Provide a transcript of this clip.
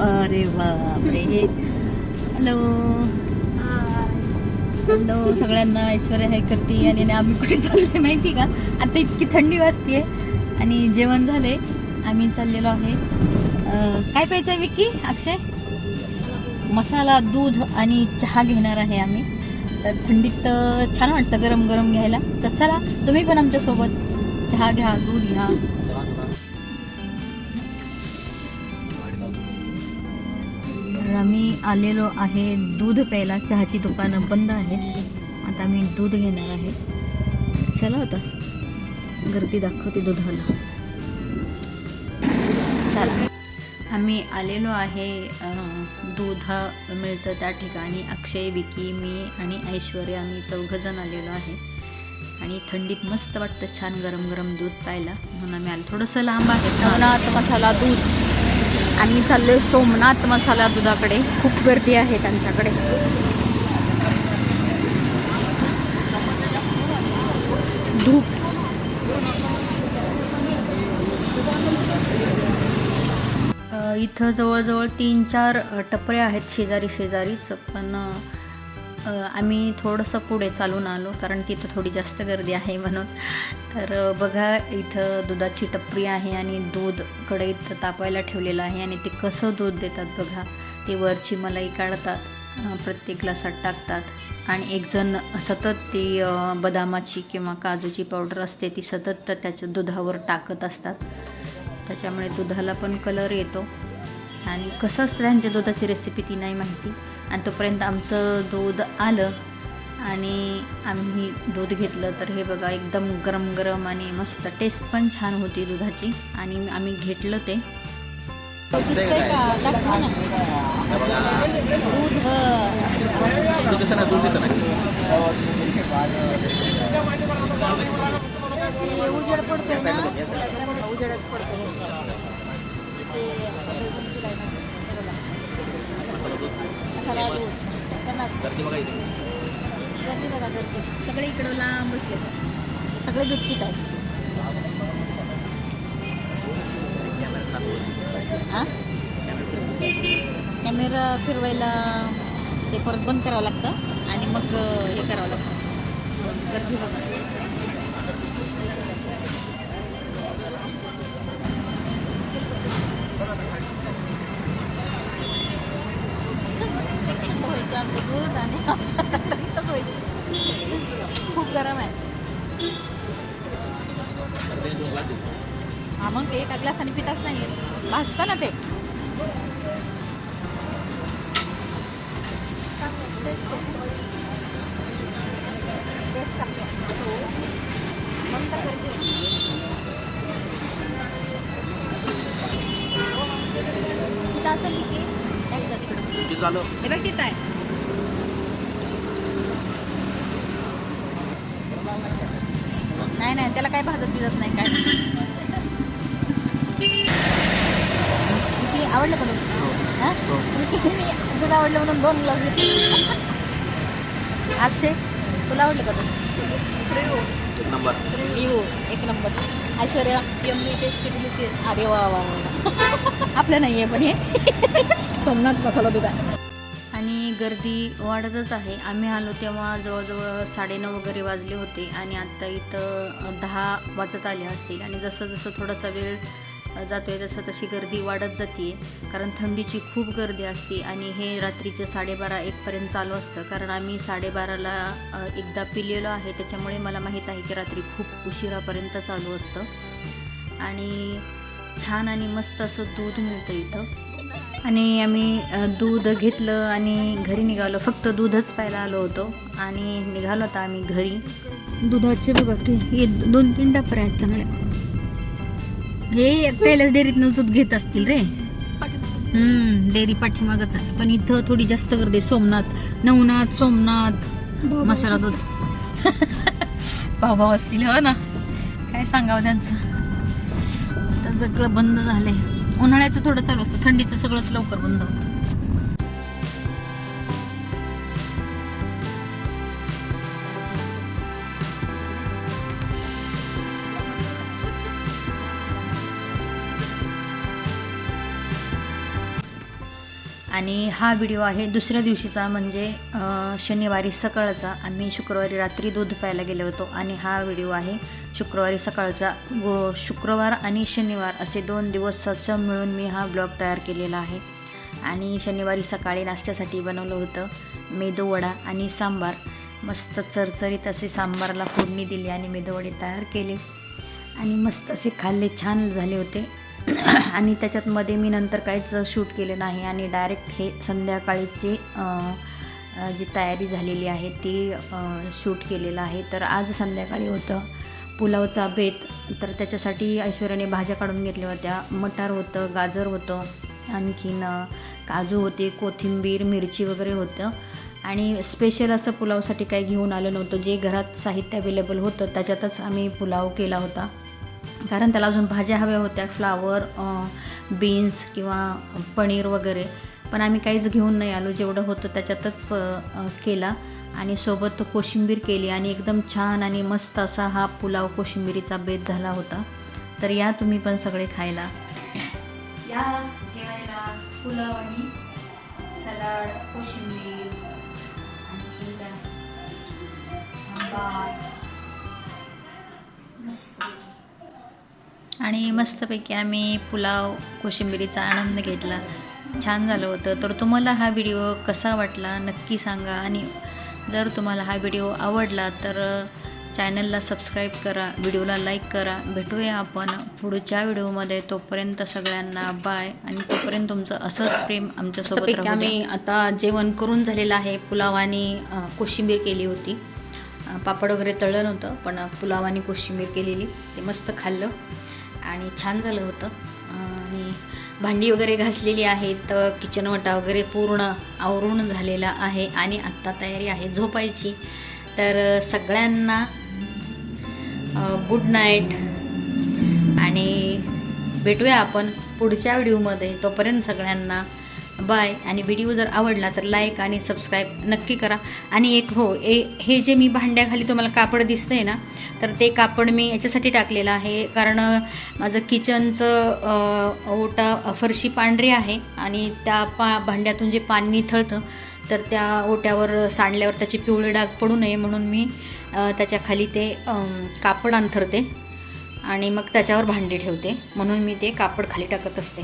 अरे बापरे. Hello hello सगळ्यांना ऐश्वर्या हे करते आणि आम्ही कुठे चाललोय माहिती का? आता इतकी थंडी वाजते आणि जेवण झाले आम्ही चाललेलो आहे. काय प्यायचं आहे विक्की? अक्षय? मसाला दूध आणि चहा घेणार आहे आम्ही. तर थंडीत तर छान वाटतं गरम गरम घ्यायला. तर चला तुम्ही पण आमच्यासोबत चहा घ्या दूध घ्या. तर आम्ही आलेलो आहे दूध प्यायला. चहाची दुकानं बंद आहेत. आता आम्ही दूध घेणार आहे. चला होता गर्दी दाखवते दुधाला. चला. आम्ही आलेलो आहे दूध मिळतं त्या ठिकाणी. अक्षय विकी मी आणि ऐश्वर्या आम्ही चौघजण आलेलो आहे. आणि थंडीत मस्त वाटतं छान गरम गरम दूध प्यायला. म्हणून आम्ही आलो. थोडंसं लांब आहे. मसाला दूध. आम्ही चाललोय सोमनाथ मसाला दुधाकडे. खूप गर्दी आहे त्यांच्याकडे. धूप. इथं जवळजवळ तीन चार टपऱ्या आहेत शेजारी शेजारीच पण आम्ही थोडंसं पुढे चालून आलो कारण तिथं थोडी जास्त गर्दी आहे म्हणून. तर बघा इथं दुधाची टपरी आहे आणि दूध इथं तापायला ठेवलेलं आहे आणि ते कसं दूध देतात बघा. ते वरची मलाई काढतात प्रत्येक ग्लासात टाकतात. आणि एकजण सतत ती बदामाची किंवा काजूची पावडर असते ती सतत त्याच्या दुधावर टाकत असतात. त्याच्यामुळे दुधाला पण कलर येतो. आणि कसं असतं त्यांच्या दुधाची रेसिपी ती नाही माहिती. आणि तोपर्यंत आमचं दूध आलं आणि आम्ही दूध घेतलं. तर हे बघा एकदम गरम गरम आणि मस्त टेस्ट पण छान होती दुधाची आणि आम्ही घेतलं ते. उजेड पडतो ना? उजेडच पडतो मसाला दूध त्यांनाच गर्दी बघा इथे गर्दी बघा गर्दी. सगळे इकडं लांब बसले. सगळे दूध पित आहेत. हा? कॅमेरा फिरवायला ते परत बंद करावं लागतं आणि मग हे करावं लागतं. गर्दी बघा. दूध आणि इथंच व्हायची खूप गरम आहे ग्लास. हा मग ते एका ग्लासाने पिताच नाही भाजतं ना ते तिथं असेल की ते? एकदा तिकडं. किती चालू हे बघ तिथं आहे नाही नाही त्याला काय भाजत भिजत नाही काय किती आवडलं का दूध हा? दूध आवडलं म्हणून दोन ग्लास घेतले. आठशे तुला आवडलं का दूध? एक नंबर. लिओ एक number. Aishwarya yummy tasty delicious अरे वा वा आपलं नाही आहे पण हे. सोमनाथ मसाला दूध आहे. गर्दी वाढतच आहे. आम्ही आलो तेव्हा जवळजवळ साडेनऊ वगैरे वाजले होते आणि आत्ता इथं दहा वाजत आले असतील. आणि जसं जसं थोडासा वेळ जातोय तसं तशी गर्दी वाढत जाते कारण थंडीची खूप गर्दी असते आणि हे रात्रीचे साडेबारा एकपर्यंत चालू असतं. कारण आम्ही साडेबाराला एकदा पिलेलो आहे. त्याच्यामुळे मला माहीत आहे की रात्री खूप उशिरापर्यंत चालू असतं. आणि छान आणि मस्त असं दूध मिळतं इथं. आणि आम्ही दूध घेतलं आणि घरी निघालो. फक्त दूधच प्यायला आलो होतो आणि निघालो आता आम्ही घरी. दुधाचे बघा की हे दोन तीन टप्पर आहेत चांगले. हे कैलास डेअरीतनं दूध घेत असतील रे. हम्म डेअरी पाठीमागच आहे. पण इथं थोडी जास्त गर्दी. सोमनाथ नवनाथ सोमनाथ मसाला दूध. भाऊ असतील हो ना. काय सांगावं त्यांचं? आता सगळं बंद झालंय. उन्हाळ्याचं थोडं चालू असतं. थंडीचं सगळंच लवकर बंद होतं. आणि हा व्हिडिओ आहे दुसऱ्या दिवशीचा म्हणजे शनिवारी सकाळचा. आम्ही शुक्रवारी रात्री दूध प्यायला गेलो होतो आणि हा व्हिडिओ आहे शुक्रवारी सकाळचा. व शुक्रवार आणि शनिवार असे दोन दिवसाचं मिळून मी हा ब्लॉग तयार केलेला आहे. आणि शनिवारी सकाळी नाश्त्यासाठी बनवलं होतं मेदूवडा आणि सांबार. मस्त चरचरीत असे सांबारला फोडणी दिली आणि मेदूवडे तयार केले. आणि मस्त असे खाल्ले छान झाले होते. आणि त्याच्यात मध्ये मी नंतर काहीच शूट केले नाही आणि डायरेक्ट हे संध्याकाळीची जी तयारी झालेली आहे ती शूट केलेलं आहे. तर आज संध्याकाळी होतं पुलावचा बेत. तर त्याच्यासाठी ऐश्वर्याने भाज्या काढून घेतल्या होत्या. मटार होतं गाजर होतं आणखीन काजू होते कोथिंबीर मिरची वगैरे होतं. आणि स्पेशल असं पुलावसाठी काही घेऊन आलं नव्हतं. जे घरात साहित्य अवेलेबल होतं त्याच्यातच आम्ही पुलाव केला होता. कारण त्याला अजून भाज्या हव्या होत्या फ्लावर बीन्स किंवा पनीर वगैरे. पण आम्ही काहीच घेऊन नाही आलो जेवढं होतं त्याच्यातच केला. आणि सोबत कोशिंबीर केली आणि एकदम छान आणि मस्त असा हा पुलाव कोशिंबिरीचा बेत झाला होता. तर या तुम्ही पण सगळे खायला. या जेवायला पुलाव आणि सलाड कोशिंबीर आणि मस्तपैकी आम्ही पुलाव कोशिंबिरीचा आनंद घेतला. छान झालं होतं. तर तुम्हाला हा व्हिडिओ कसा वाटला नक्की सांगा. आणि जर तुम्हाला हा व्हिडिओ आवडला तर चॅनलला सबस्क्राईब करा व्हिडिओला लाईक करा. भेटूया आपण पुढच्या व्हिडिओमध्ये. तोपर्यंत सगळ्यांना बाय. आणि तोपर्यंत तुमचं असंच प्रेम आमच्यासोबत आम्ही आता जेवण करून झालेलं आहे. पुलाव आणि कोशिंबीर केली होती. पापड वगैरे तळलं नव्हतं पण पुलाव आणि कोशिंबीर केलेली. ते मस्त खाल्लं. आणि छान झालं होतं. आणि भांडी वगैरे घासलेली आहेत किचन वटा वगैरे पूर्ण आवरून झालेला आहे आणि आत्ता तयारी आहे झोपायची. तर सगळ्यांना गुड नाईट आणि भेटूया आपण पुढच्या व्हिडिओमध्ये तोपर्यंत सगळ्यांना बाय. आणि व्हिडिओ जर आवडला तर लाईक आणि सबस्क्राईब नक्की करा. आणि एक हो ए हे जे मी भांड्याखाली तुम्हाला कापड दिसतं आहे ना तर ते कापड मी याच्यासाठी टाकलेलं आहे. कारण माझं किचनचं ओटा फरशी पांढरी आहे आणि त्या पा भांड्यातून जे पाणी निथळतं तर त्या ओट्यावर सांडल्यावर त्याचे पिवळे डाग पडू नये म्हणून मी त्याच्याखाली त्याच्याखाली ते कापड अंथरते आणि मग त्याच्यावर भांडी ठेवते. म्हणून मी ते कापड खाली टाकत असते.